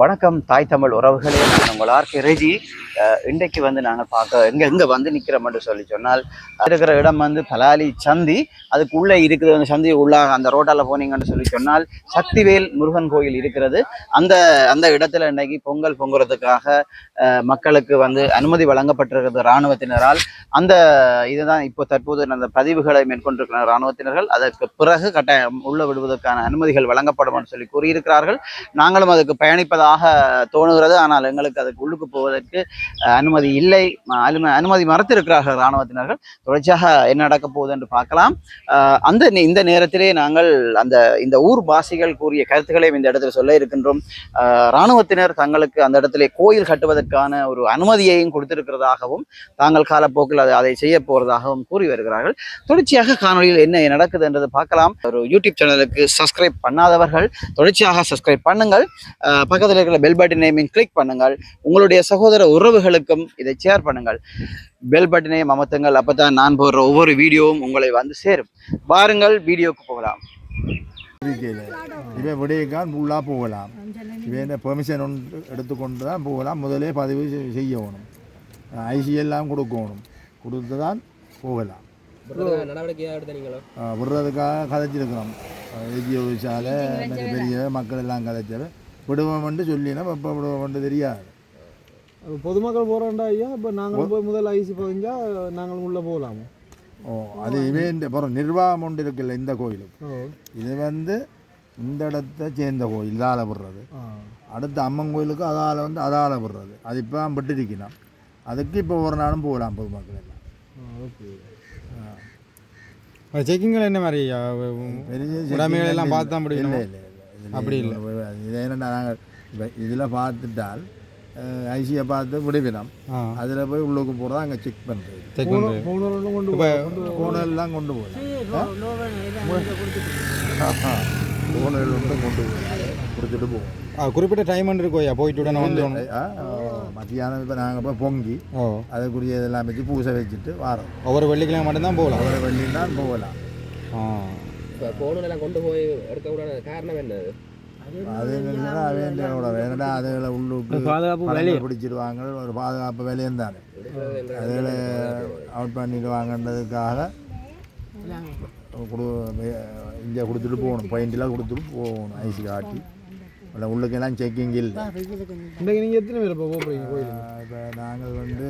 வணக்கம் தாய் தமிழ் உறவுகளே. நான் உங்கள் ஆர்கே ரெஜி. இன்றைக்கு வந்து நாங்கள் பார்க்க எங்கே எங்கே வந்து நிற்கிறோம்னு சொல்லி சொன்னால் இருக்கிற இடம் வந்து பலாலி சந்தி. அதுக்குள்ளே இருக்குது அந்த சந்தி உள்ளாக அந்த ரோட்டாவில் போனீங்கன்னு சொல்லி சொன்னால் சக்திவேல் முருகன் கோயில் இருக்கிறது. அந்த அந்த இடத்துல இன்றைக்கி பொங்கல் பொங்குறதுக்காக மக்களுக்கு வந்து அனுமதி வழங்கப்பட்டிருக்கிறது இராணுவத்தினரால். அந்த இதுதான் இப்போ தற்போது அந்த பதிவுகளை மேற்கொண்டிருக்கிற இராணுவத்தினர்கள். அதற்கு பிறகு கட்டாயம் உள்ள விடுவதற்கான அனுமதிகள் வழங்கப்படும் சொல்லி கூறியிருக்கிறார்கள். நாங்களும் அதுக்கு பயணிப்பதாக தோணுகிறது. ஆனால் எங்களுக்கு அதுக்கு உள்ளுக்கு போவதற்கு அனுமதி இல்லை. அனுமதி மறுத்திருக்கிறார்கள் இராணுவத்தினர்கள். தொடர்ச்சியாக என்ன நடக்க போகுது என்று பார்க்கலாம். அந்த இந்த நேரத்திலே நாங்கள் அந்த இந்த ஊர் வாசிகள் கூறிய கருத்துக்களையும் இந்த இடத்துல சொல்ல இருக்கின்றோம். இராணுவத்தினர் தங்களுக்கு அந்த இடத்திலே கோயில் கட்டுவதற்கான ஒரு அனுமதியையும் கொடுத்திருக்கிறதாகவும் தாங்கள் காலப்போக்கில் அதை அதை செய்ய போறதாகவும் கூறி வருகிறார்கள். தொடர்ச்சியாக காணொலியில் என்ன நடக்குது என்றதை பார்க்கலாம். ஒரு யூடியூப் சேனலுக்கு சப்ஸ்கிரைப் பண்ணாதவர்கள் தொடர்ச்சியாக சப்ஸ்கிரைப் பண்ணுங்கள். பக்கத்தில் பக்கத்தில் இருக்கிற பெல் பட்டனையும் கிளிக் பண்ணுங்கள். உங்களுடைய சகோதர உறவுகளுக்கும் இதை ஷேர் பண்ணுங்கள். பெல் பட்டனையும் அமர்த்துங்கள். அப்பதான் நான் போடுற ஒவ்வொரு வீடியோவும் உங்களை வந்து சேரும். வாருங்கள் வீடியோக்கு போகலாம். இவன் விடையக்கான் ஃபுல்லாக போகலாம். இவன் பெர்மிஷன் ஒன்று எடுத்துக்கொண்டு தான் போகலாம். முதலே பதிவு செய்யணும். ஐசி எல்லாம் கொடுக்கணும். கொடுத்து தான் போகலாம் விடுறதுக்காக கதைச்சிருக்கிறோம். ஏஜிஓ சாலை பெரிய மக்கள் எல்லாம் கதைச்சது. விடுவோம்னு சொல்லினோம் எப்போ விடுவோம்னு தெரியாது. அப்ப பொதுமக்கள் போகிறோண்டா ஐயா? இப்போ நாங்கள் போய் முதல்ல ஐசி பதிஞ்சா நாங்கள் உள்ளே போகலாமா ஓ அது இவன் அப்புறம் நிர்வாகம் ஒன்று இருக்குல்ல இந்த கோயிலுக்கு. இது வந்து இந்த இடத்த சேர்ந்த கோயில் இதால் விடுறது. அடுத்த அம்மன் கோயிலுக்கு அதால் வந்து அதால் விடுறது. அது இப்போ தான் விட்டுருக்கணும் அதுக்கு இப்போ ஒரு நாளும் போகலாம் பொதுமக்கள் எல்லாம். ஓகே. செக்கிங்கள் என்ன மாதிரி? பெரிய உடைமைகள் எல்லாம் பார்த்து தான் முடிக்கணுமா? இல்லை இல்லை. அப்படி இல்லை. இது என்னென்னா நாங்கள் இப்போ இதில் பார்த்துட்டால் ஐசியை பார்த்து விடுவினோம். அதில் போய் உள்ளுக்கு போகிறதா அங்கே செக் பண்ணுறது போனவர்களும் கொண்டு இப்போ ஃபோனெல்லாம் கொண்டு போகலாம் ஃபோனில் வந்து கொண்டு போகலாம் கொடுத்துட்டு போவோம் ஆ, குறிப்பிட்ட டைம் இருக்கும் ஐயா. போயிட்டு உடனே வந்து மத்தியானம் இப்போ நாங்கள் இப்போ பொங்கி ஓ. அதுக்குரிய இதெல்லாம் வச்சு பூசை வச்சுட்டு வாரோம். ஒவ்வொரு வெள்ளிக்கிழமை மட்டும்தான் போகலாம்? அவரை வெள்ளினால் போகலாம். ஆ. இப்போ போனெல்லாம் கொண்டு போய் எடுக்கக்கூடாத காரணம் என்ன அது என்னன்னா வேண்டியோட வேணா அதுகளை உள்ளுக்கு பாதுகாப்பு படங்கள் பிடிச்சிடுவாங்க ஒரு பாதுகாப்பு வேலையும் தானே அதில் அவுட் பண்ணிடுவாங்கன்றதுக்காக கொடு இங்கே கொடுத்துட்டு போகணும் பாயிண்டெலாம் கொடுத்துட்டு போகணும் ஐசி காட்டி இல்லை உள்ளுக்கெல்லாம் செக்கிங் இல்லை இன்றைக்கு நீங்கள் எத்தனை பேர் இப்போ போகிறீங்க இப்போ நாங்கள் வந்து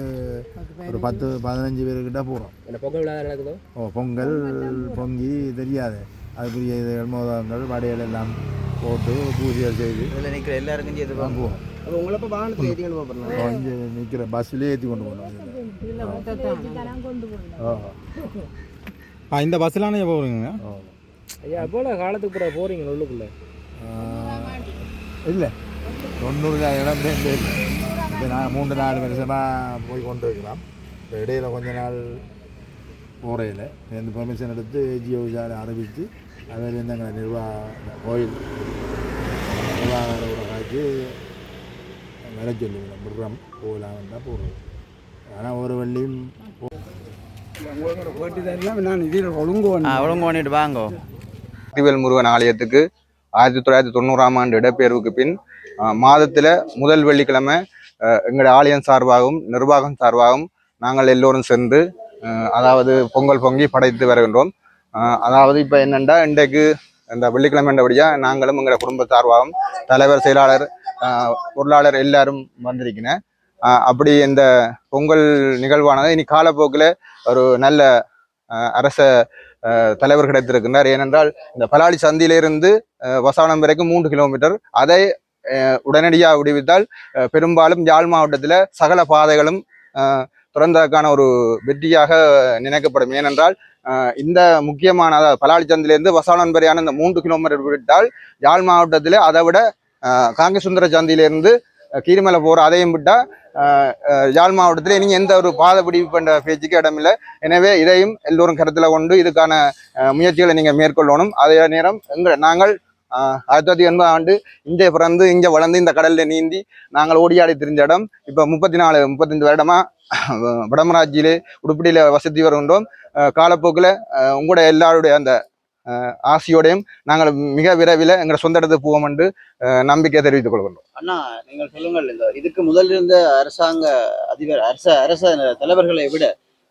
ஒரு பத்து பதினஞ்சு பேர்கிட்ட போகிறோம் பொங்கல் ஓ பொங்கல் பொங்கி தெரியாது அதுக்குரிய இதுகள் மோதகங்கள் வடைகள் எல்லாம் போட்டு பூஜைகள் செய்து இதில் நிற்கிற எல்லாருக்கும் செய்து போவோம் அப்போ உங்களை இப்போ வாகனத்தில் போகிறோம் கொஞ்சம் நிற்கிற பஸ்ஸிலே ஏற்றி கொண்டு போகணும். ஆ. இந்த பஸ்ஸிலானே போகிறீங்க ஐயா அப்போ காலத்துக்கு பிறகு போகிறீங்க உள்ளுக்குள்ளே? இல்லை. தொண்ணூறு இடம் இப்போ நான் மூன்று நாலு வருஷமாக போய் கொண்டு இருக்கிறோம் இப்போ இடையில கொஞ்ச நாள் போறையில் இந்த பெர்மிஷன் எடுத்து ஜியோ சாலை அறிவித்து அதில் எங்கள் நிர்வாக கோயில் நிர்வாகரோட காய்ச்சி வர சொல்லுவோம் விடுறோம் போகலாம் தான் போடுறோம் ஆனால் ஒரு வள்ளியும் ஒழுங்கு பண்ணிட்டு வாங்கோ. சக்திவேல் முருகன் ஆலயத்துக்கு ஆயிரத்தி தொள்ளாயிரத்தி தொண்ணூறாம் ஆண்டு இடப்பெயர்வுக்கு பின் மாதத்துல முதல் வெள்ளிக்கிழமை எங்களுடைய ஆலயம் சார்பாகவும் நிர்வாகம் சார்பாகவும் நாங்கள் எல்லோரும் சென்று அதாவது பொங்கல் பொங்கி படைத்து வருகின்றோம். அதாவது இப்போ என்னென்னா இன்றைக்கு இந்த வெள்ளிக்கிழமைன்றபடியா நாங்களும் எங்களோட குடும்ப சார்பாகவும் தலைவர் செயலாளர் பொருளாளர் எல்லாரும் வந்திருக்கிறேன் அப்படி இந்த பொங்கல் நிகழ்வானது இனி காலப்போக்கில் ஒரு நல்ல அரச தலைவர் கிடைத்திருக்கின்றார். ஏனென்றால் இந்த பலாளி சந்தியிலிருந்து அஹ், வசானம் வரைக்கும் மூன்று கிலோமீட்டர். அதை உடனடியாக விடுவித்தால் பெரும்பாலும் யாழ் மாவட்டத்தில் சகல பாதைகளும் திறந்ததற்கான ஒரு வெற்றியாக நினைக்கப்படும். ஏனென்றால் இந்த முக்கியமான அதாவது பலாலி சந்தியிலிருந்து வரையான இந்த மூன்று கிலோமீட்டர் விட்டால் யாழ் மாவட்டத்தில் அதை விட காங்கேசுந்தர சந்தியிலிருந்து கீரிமலை போகிற அதையும் விட்டால் யாழ் மாவட்டத்தில் இனி எந்த ஒரு பாதை விடிவு பண்ற பேச்சுக்கு இடமில்லை. எனவே இதையும் எல்லோரும் கருத்தில் கொண்டு இதுக்கான முயற்சிகளை நீங்கள் மேற்கொள்ளணும். அதே நேரம் எங்கள் நாங்கள் ஆயிரத்தி தொள்ளாயிரத்தி எண்பது ஆண்டு இங்கே பிறந்து இங்கே வளர்ந்து இந்த கடலில் நீந்தி நாங்கள் ஓடியாடி தெரிஞ்ச இடம் இப்போ முப்பத்தி நாலு முப்பத்தஞ்சு வருடமா வடமராட்சியிலே உடுப்படியில் வசதி வருகின்றோம் காலப்போக்கில் உங்களோட எல்லாருடைய அந்த ஆசையோடையும் நாங்கள் மிக விரைவில் எங்களை சொந்த இடத்துக்கு போவோம் என்று நம்பிக்கை தெரிவித்துக் கொள்கின்றோம். அண்ணா நீங்கள் சொல்லுங்கள் இந்த இதுக்கு முதல் இருந்த அரசாங்க அதிபர் அரச அரச தலைவர்களை விட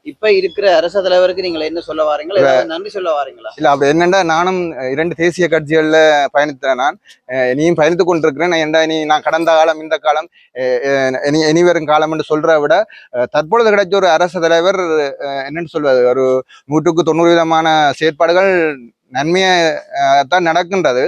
இப்ப இருக்கிற அரச தலைவருக்கு நீங்கள் என்ன சொல்ல வாரீங்களா? நன்றி சொல்ல வாரீங்களா? இல்ல அப்படி என்னண்டா நானும் இரண்டு தேசிய கட்சிகள்ல பயணித்த நான். அஹ், இனியும் பயணித்துக் கொண்டிருக்கிறேன். நான் ஏன்டா இனி நான் கடந்த காலம் இந்த காலம் இனி இனி வரும் காலம் என்று சொல்றதை விட தற்பொழுது கிடைச்ச ஒரு அரசு தலைவர் என்னன்னு சொல்வது? ஒரு நூற்றுக்கு தொண்ணூறு விதமான செயற்பாடுகள் நன்மையை தான் நடக்கின்றது.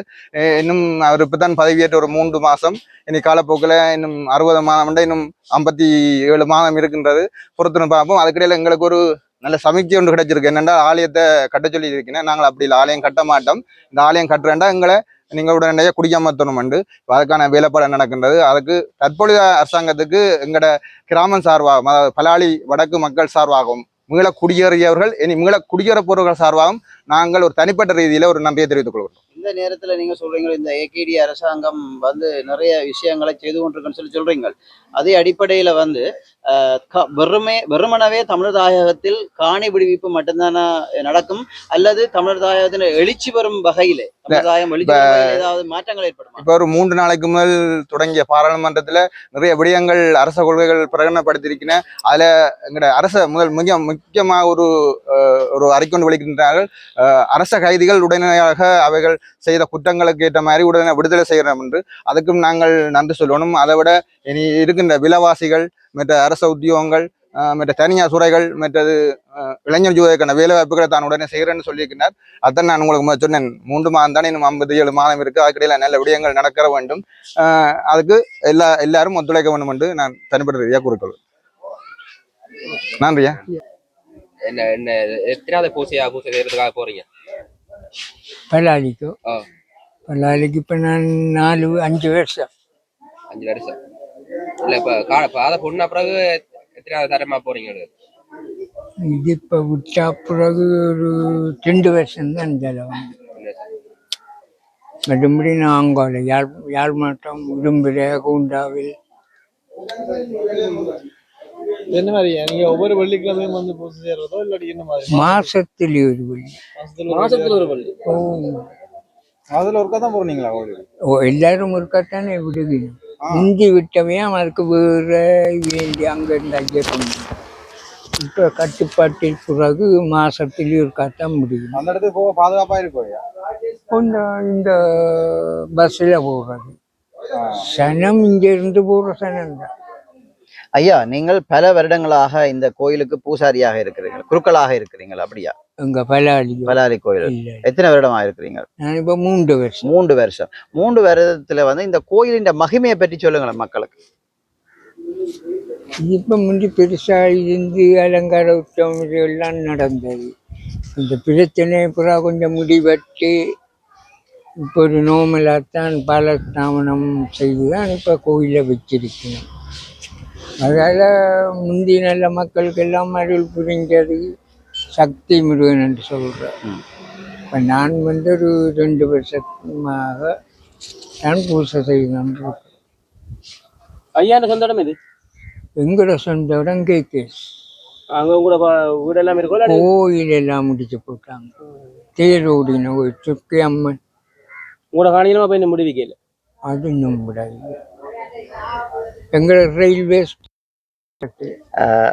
இன்னும் அவர் இப்பதான் பதவியேற்ற ஒரு மூன்று மாதம் இனி காலப்போக்கில் இன்னும் அறுபது மாதம் இன்னும் ஐம்பத்தி ஏழு மாதம் இருக்கின்றது. பொறுத்து பார்ப்போம். அதுக்கிடையில் எங்களுக்கு ஒரு நல்ல சமிக்ஞை ஒன்று கிடைச்சிருக்கு. என்னென்னா ஆலயத்தை கட்ட சொல்லி இருக்கேன் நாங்கள் அப்படி இல்லை. ஆலயம் கட்ட மாட்டோம். இந்த ஆலயம் கட்டுறேன்டா எங்களை நீங்கள் உடனடியாக குடிக்காமத்தணும் உண்டு அதுக்கான வேலைப்பாடு நடக்கின்றது? அதுக்கு தற்பொழுது அரசாங்கத்துக்கு எங்களோட கிராமம் சார்பாகவும் அதாவது பலாளி வடக்கு மக்கள் சார்பாகவும் மீள குடியேறியவர்கள் இனி மீள குடியேற போறவர்கள் சார்பாகவும் நாங்கள் ஒரு தனிப்பட்ட ரீதியில ஒரு நன்றியை தெரிவித்துக் கொள்கிறோம் இந்த நேரத்தில் நீங்க சொல்றீங்க இந்த ஏகேடி அரசாங்கம் வந்து நிறைய விஷயங்களை செய்து கொண்டிருக்குன்னு சொல்லி சொல்றீங்க. அதே அடிப்படையில வந்து வெறுமே வெறுமனவே தமிழர் தாயகத்தில் காணி விடுவிப்பு மட்டும்தானா நடக்கும்? அல்லது தமிழர் தாயகத்தின் எழுச்சி வரும் வகையிலே ஏதாவது மாற்றங்கள் ஏற்படுமா? இப்போ ஒரு மூன்று நாளைக்கு முதல் தொடங்கிய பாராளுமன்றத்துல நிறைய விடயங்கள் அரச கொள்கைகள் பிரகடனப்படுத்தியிருக்கின. அதுல எங்கட அரச முதல் மிக முக்கியமாக ஒரு அஹ், ஒரு அறிக்கொண்டு வெளிக்கின்றார்கள் அஹ், அரச கைதிகள் உடனடியாக அவைகள் செய்த குற்றங்களுக்கு ஏற்ற மாதிரி உடனே விடுதலை செய்கிறோம் என்று. அதுக்கும் நாங்கள் நன்றி சொல்லணும். அதை விட இனி இருக்கின்ற விலைவாசிகள் மற்ற அரச உத்தியோகங்கள் மற்ற தனியார் துறைகள் மற்றது இளைஞர் ஜோதிக்கான வேலை வாய்ப்புகளை தான் உடனே செய்கிறேன்னு சொல்லியிருக்கிறார். அதான் நான் உங்களுக்கு முதல்ல சொன்னேன். மூன்று மாதம் தானே இன்னும் ஐம்பது ஏழு மாதம் இருக்கு. அதுக்கிடையில நல்ல விடயங்கள் நடக்கிற வேண்டும். அதுக்கு எல்லா எல்லாரும் ஒத்துழைக்க வேண்டும் என்று நான் தனிப்பட்ட ரீதியாக கூறிக்கொள்வேன் நன்றியா? என்ன என்ன எத்தனாவது பூசையா பூசை செய்யறதுக்காக போறீங்க? பல்லாளிக்கு. பல்லாளிக்கு இப்போ நான் நாலு அஞ்சு வருஷம். அஞ்சு வருஷம். இல்ல இப்ப கா- இப்ப அதை பொண்ணு பிறகு எத்தனாவது தரமா போறீங்க இது இப்போ விட்டா பிறகு ஒரு ரெண்டு வருஷம் தான் செலவு மறுபடி நான் அங்கால யாழ் யாழ் மாவட்டம் உடும்புல கூண்டாவில். என்ன மாதிரி நீங்க ஒவ்வொரு வெள்ளிக்கிழமையும் வந்து பூசை செய்யறதோ இல்லாட்டி என்ன மாதிரி? மாசத்தில் ஒரு வழி மாசத்துல மாசத்துல ஒரு பள்ளி ஓ. அதில் ஒருக்கா தான் போகிறீங்களா கோயிலுக்கு? ஓ எல்லாரும் ஒருக்கத்தானே விடுவீங்க? இந்தி விட்டவையும் அதுக்கு வேற வேண்டி அங்கேருந்து ஐயா கொண்டு இப்போ கட்டுப்பாட்டில் பிறகு மாசத்தில் ஒருக்காத்தான் முடியும். அந்த இடத்துக்கு போக பாதுகாப்பாக இருக்கும் கொஞ்சம் இந்த பஸ்ஸில் போகிறது சனம் இருந்து போகிற சனம் தான். ஐயா நீங்கள் பல வருடங்களாக இந்த கோயிலுக்கு பூசாரியாக இருக்கிறீர்கள் குருக்களாக இருக்கிறீர்கள் அப்படியா? எங்கள் பலாளி பலாரி கோயில். எத்தனை வருடமா இருக்கிறீங்க இப்போ மூன்று வருஷம். மூன்று வருஷம். மூன்று வருடத்துல வந்து இந்த கோயிலின் மகிமையை பற்றி சொல்லுங்களேன் மக்களுக்கு. இப்போ முந்தி பெருசாக இருந்து அலங்கார உற்சவம் இதெல்லாம் நடந்தது. இந்த பிரச்சனை புறா கொஞ்சம் முடிவெட்டு இப்போ ஒரு நோமலாகத்தான் பாலஸ்தாமனம் செய்து தான் இப்போ கோயிலை வச்சிருக்கணும் அதால் முந்தி நல்ல மக்களுக்கெல்லாம் அருள் புரிஞ்சது சக்தி முருகன் என்று சொல்கிறேன் இப்போ நான் வந்து ஒரு ரெண்டு வருஷமாக நான் பூசை செய்யணும் ஐயா சொந்த இடம் இது எங்களோட சொந்த இடம் கேகேஸ் அங்க கூட வீடு எல்லாம் இருக்கும் கோயில் எல்லாம் முடிச்சு போட்டாங்க. தேரோடின ஒரு சுக்கி அம்மன். உங்களோட காணியிலும் போய் முடிவிக்கல? அது இன்னும் விடாது எங்களோட ரயில்வே அஹ்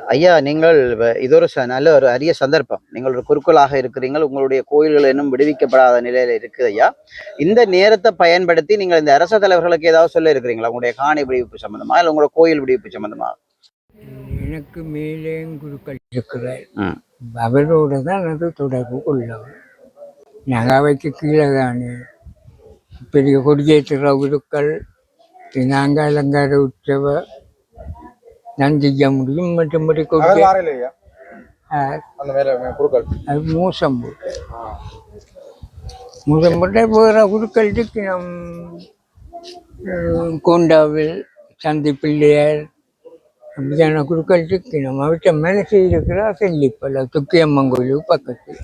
ஐயா நீங்கள் வ- இது ஒரு ச- நல்ல ஒரு அரிய சந்தர்ப்பம். நீங்கள் ஒரு குருக்களாக இருக்கிறீர்கள் உங்களுடைய கோயில்கள் இன்னும் விடுவிக்கப்படாத நிலையில இருக்குது ஐயா. இந்த நேரத்தை பயன்படுத்தி நீங்கள் இந்த அரச தலைவர்களுக்கு ஏதாவது சொல்ல இருக்கிறீங்களா? உங்களுடைய காணி விடுவிப்பு சம்பந்தமா இல்லை உங்களோட கோயில் விடுவிப்பு சம்பந்தமா? எனக்கு மேலேயும் குருக்கள் இருக்கிறார். அவரோட தான் அது தொடர்பு கொள்ளவும் நாங்கள் அவைக்கு கீழே தானே. பெரிய கொடியேற்றுற குருக்கள் நாங்கள் அலங்கார உற்சவ நான் செய்ய முடியும் மற்றபடி அது மோசம் போட்டு மோசம் போட்டு வேறு குருக்கள் இருக்கு நம் கோண்டாவில் சந்தி பிள்ளையார். அப்படியான குருக்கள் இருக்கு நம்ம அவற்றை மனசு இருக்கிறா செல்லிப்பல துக்கியம்மன் கோயிலுக்கு பக்கத்தில்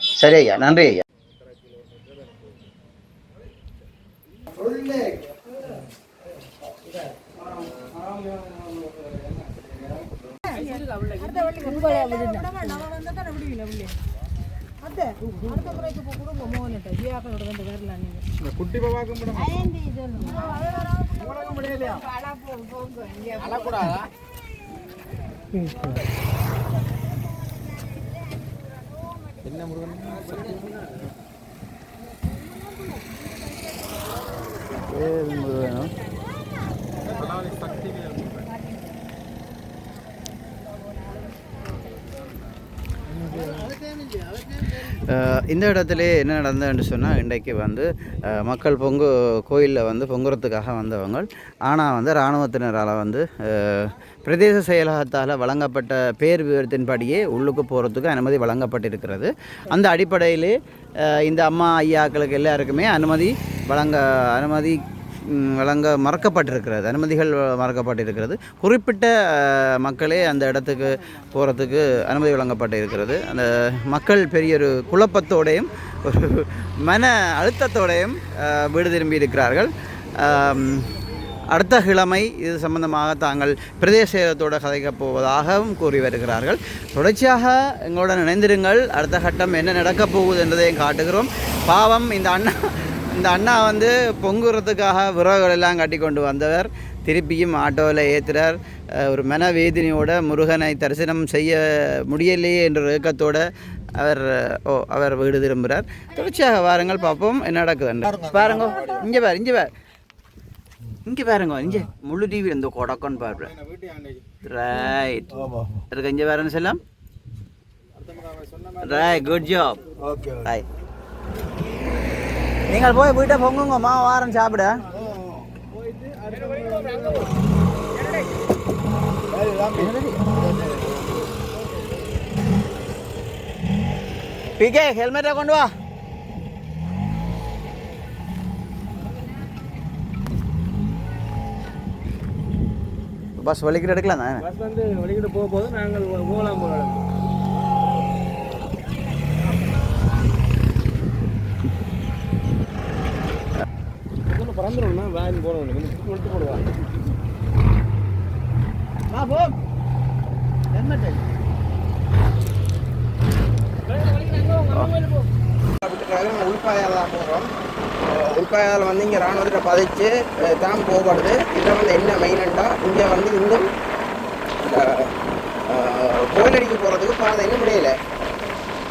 சரி ஐயா நன்றி ஐயா. அத்தை அடுத்த முறைக்கு இப்போ கொடுங்க மோகன்கிட்ட ஜியாக்களோட வந்து வரலாம் நீங்கள் இந்த குட்டி பாபாக்கு அழக்கூடாதா என்ன முருகன் ஏது முருகனும் அஹ் இந்த இடத்துல என்ன நடந்ததுன்னு சொன்னால் இன்றைக்கு வந்து மக்கள் பொங்கு கோயிலில் வந்து பொங்குறதுக்காக வந்தவங்க. ஆனால் வந்து இராணுவத்தினரால் வந்து பிரதேச செயலகத்தால் வழங்கப்பட்ட பேர் விவரத்தின்படியே உள்ளுக்கு போகிறதுக்கு அனுமதி வழங்கப்பட்டிருக்கிறது. அந்த அடிப்படையிலே இந்த அம்மா ஐயாக்களுக்கு எல்லாருக்குமே அனுமதி வழங்க அனுமதி வழங்க மறக்கப்பட்டிருக்கிறது. அனுமதிகள் மறக்கப்பட்டிருக்கிறது. குறிப்பிட்ட மக்களே அந்த இடத்துக்கு போகிறதுக்கு அனுமதி வழங்கப்பட்டிருக்கிறது. அந்த மக்கள் பெரிய ஒரு குழப்பத்தோடையும் ஒரு மன அழுத்தத்தோடையும் வீடு திரும்பி இருக்கிறார்கள். அடுத்த கிழமை இது சம்பந்தமாக தாங்கள் பிரதேசத்தோடு கதைக்கப் போவதாகவும் கூறி வருகிறார்கள். தொடர்ச்சியாக எங்களுடன் இணைந்திருங்கள் அடுத்த கட்டம் என்ன நடக்கப் போகுது என்பதையும் காட்டுகிறோம். பாவம் இந்த அண்ணா இந்த அண்ணா வந்து பொங்குறதுக்காக விறகுகள் எல்லாம் கட்டி கொண்டு வந்தவர். திருப்பியும் ஆட்டோவில் ஏற்றுறார் ஒரு மனவேதனையோட முருகனை தரிசனம் செய்ய முடியலையே என்ற ஏக்கத்தோட அவர் ஓ அவர் வீடு திரும்புகிறார் தொடர்ச்சியாக வாருங்கள் பார்ப்போம் என்ன நடக்குதுன்னு. பாருங்க இங்கே பாரு இங்கே பாரு. இங்கே பாருங்க இங்கே. முழு டிவி இந்த கொடக்கன்னு பாரு ரைட் இருக்கு இங்கே பாருன்னு செல்லாம் right good job okay right நீங்கள் போய் வீட்டை பொங்குங்க மா வாரம் சாப்பிட. பிகே ஹெல்மெட்டை கொண்டு வா. பஸ் வலிக்கிட்டு எடுக்கலாம் பஸ் வந்து வலிக்கிட்டு போக போது நாங்கள் போகலாம் போகலாம். பறந்துடும் வேன் போகணும் கொடுத்து போடுவா. வா ஹெல்மெட் தான் போகிறோம் உள்பாயால் வந்து இங்கே ராணுவத்தில் பதிச்சு தான் போகப்படுது. இதில் வந்து என்ன மெயினண்டா இங்கே வந்து இன்னும் கோயிலடிக்கு போகிறதுக்கு பாதை முடியல.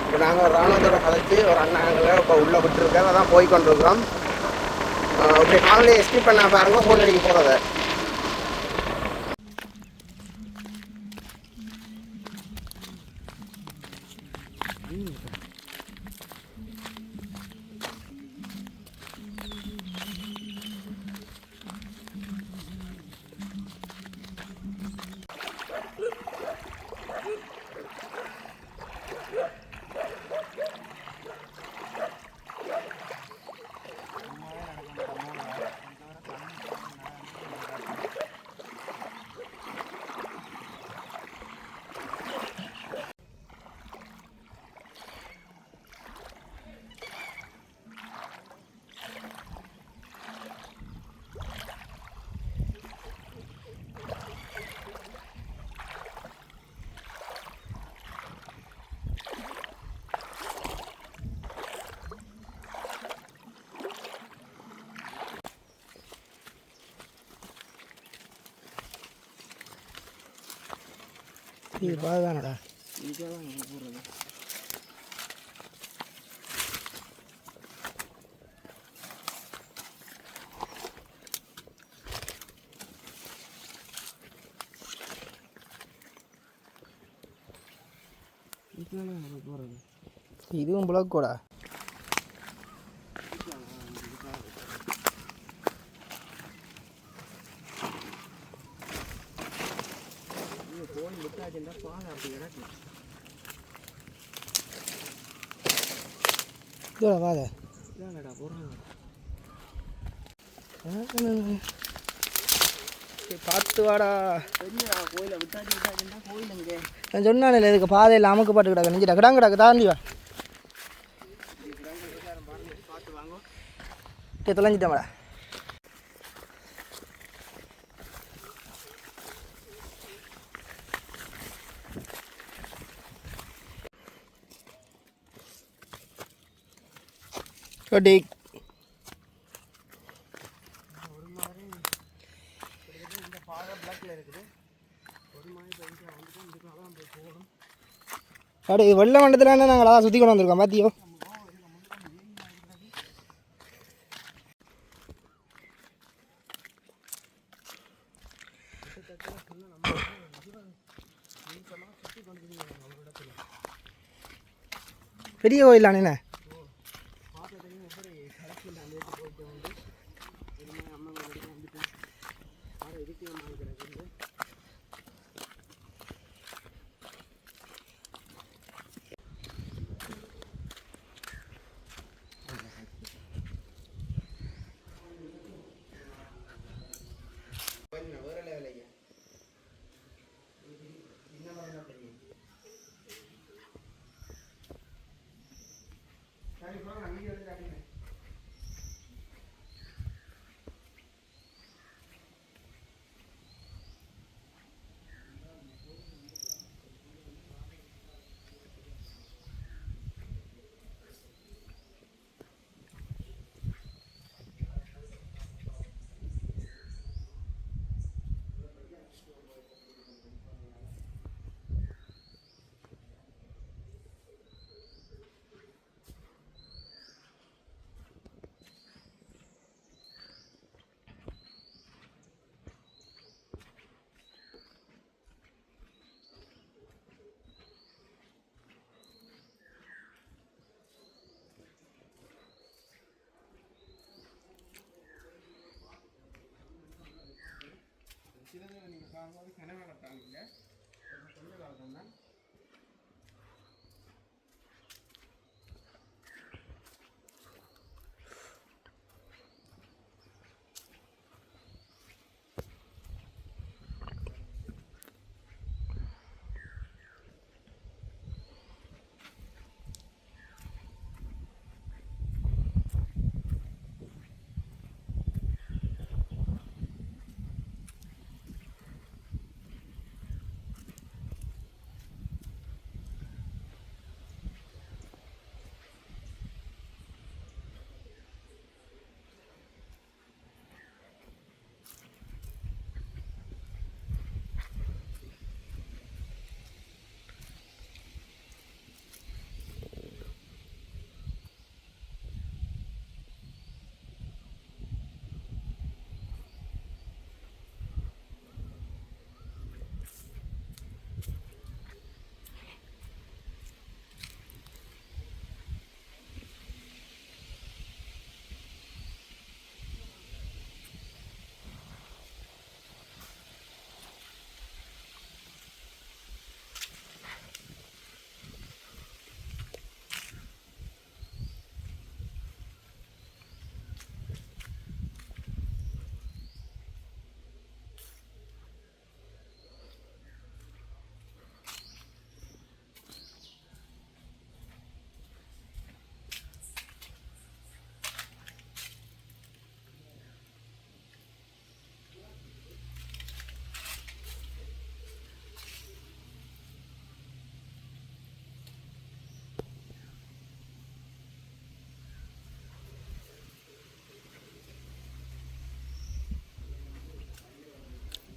இப்போ நாங்கள் ராணுவத்தோட கதைச்சு ஒரு அண்ணாங்களை இப்போ உள்ளே விட்டுருக்கோம் அதான் போய் கொண்டிருக்கிறோம். அப்படி காலையில் எஸ்கேப் பண்ண பாருங்க அடிக்க போகிறத இது பாதுதானடா இதுவும் பிளக்கோடா இதோட வாத பார்த்து வாடா. நான் சொன்னானே இதுக்கு பாதையில் அமுக்கப்பட்டு கிடக்கு நெஞ்சிடா கிடாங்க கிடக்கு தாண்டி வா. தொலைஞ்சிட்டேன் வாடா ஓட்டி அப்படி வெள்ள மண்டலத்தில் நாங்கள் அதான் சுற்றி கொண்டு வந்திருக்கோம் பாத்தியோ? பெரிய கோயிலானே আমাদের এখানে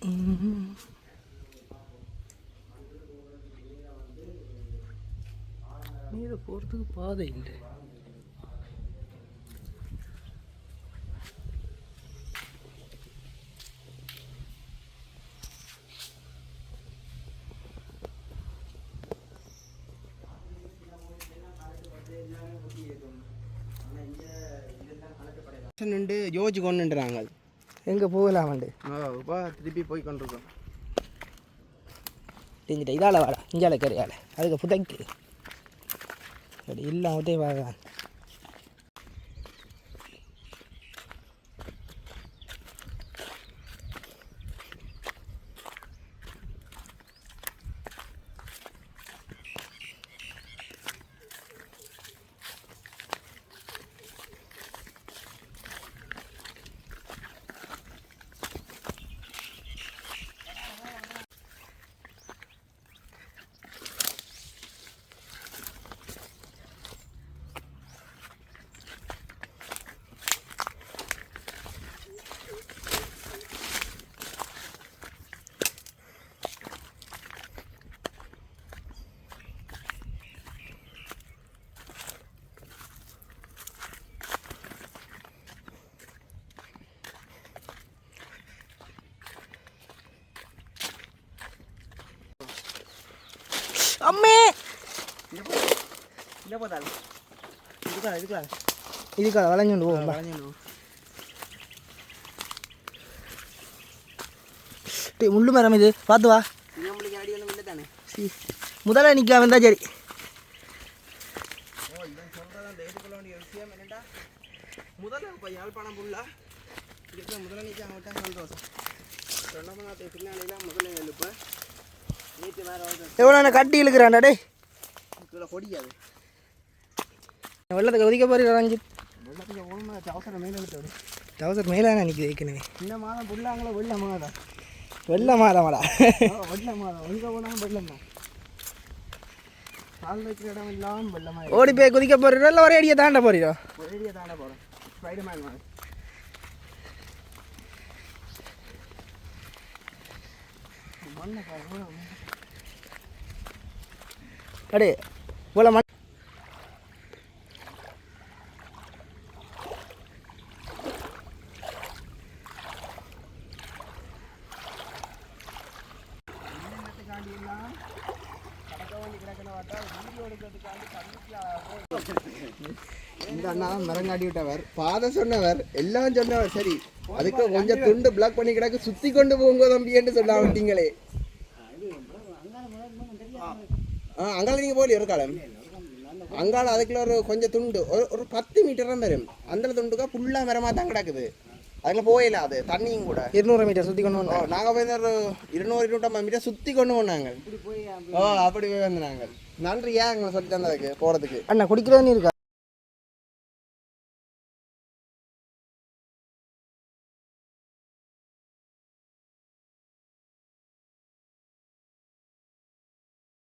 நீரை போகிறதுக்கு பாதை இல்லை. நின்று யோசிச்சு கொண்டுன்றாங்க. எங்கே போகலாமண்டு இப்போ திருப்பி போய் கொண்டிருக்கோம். தெரிஞ்சிட்ட இதால் வாடா இஞ்சால கரையால் அதுக்கு புதைக்கு. அப்படி இல்லாமட்டே வாங்க அம்மே இல்லை போதால் இதுக்கா இதுக்கா இதுக்கா வளைஞ்சுண்டு போ வளைஞ்சுண்டு டேய் முள்ளு மரம் இது பார்த்து வா முதல்ல நிற்காம இருந்தா சரி முதல்ல இப்போ யாழ்ப்பாணம் புல்லா இதுக்கு முதல்ல நிற்காம விட்டா சந்தோஷம் சொன்னப்போ பின்னாடிலாம் முதல்ல எழுப்பேன் நீட்டு வேறு இழுக்கிறான்டா டே கீழே பொடிக்காது வெள்ளத்துக்கு ஒதுக்க போறீங்க ரஞ்சித். வெள்ளத்துக்கு ஒழுங்காக டவுசர் மேலே எடுத்து டவுசர் மேலே நிற்கிது ஏற்கனவே. இந்த மாதம் புல்லாங்களோ வெள்ள மாதம்? வெள்ள மாதமாடா. வெள்ள மாதம். எங்கே போனாலும் வெள்ளம் தான். கால் வைக்கிற இடம் இல்லாமல் வெள்ளமாக ஓடி போய் குதிக்க போறீரோ இல்லை ஒரே அடியை தாண்ட போறீரோ? ஒரே அடியை தாண்ட போகிறோம் ஸ்பைடர்மேன் மாதிரி. அடே இவ்வளோ மண் இந்த அண்ணா மரங்காடி விட்டவர். பாதை சொன்னவர் எல்லாம் சொன்னவர். சரி அதுக்கு கொஞ்சம் துண்டு பிளாக் பண்ணி கிடக்கு சுத்தி கொண்டு போங்க தம்பி என்று சொல்ல விட்டீங்களே. ஆ அங்கால நீங்க போகலையே ஒரு காலம்? அங்கால அதுக்குள்ள ஒரு கொஞ்சம் துண்டு ஒரு ஒரு பத்து மீட்டர் தான் வரும். அந்த துண்டுக்கா ஃபுல்லா மரமா தான் கிடக்குது. அதுல போயில அது தண்ணியும் கூட. இருநூறு மீட்டர் சுத்தி கொண்டு வந்தோம் நாங்க போய் ஒரு இருநூறு இருநூற்றம்பது மீட்டர் சுத்தி கொண்டு போனாங்க. ஓ அப்படி போய் வந்தாங்க. நன்றி ஏன் எங்களை சொல்லி தந்ததுக்கு போறதுக்கு? அண்ணா குடிக்கிற தண்ணி இருக்கா?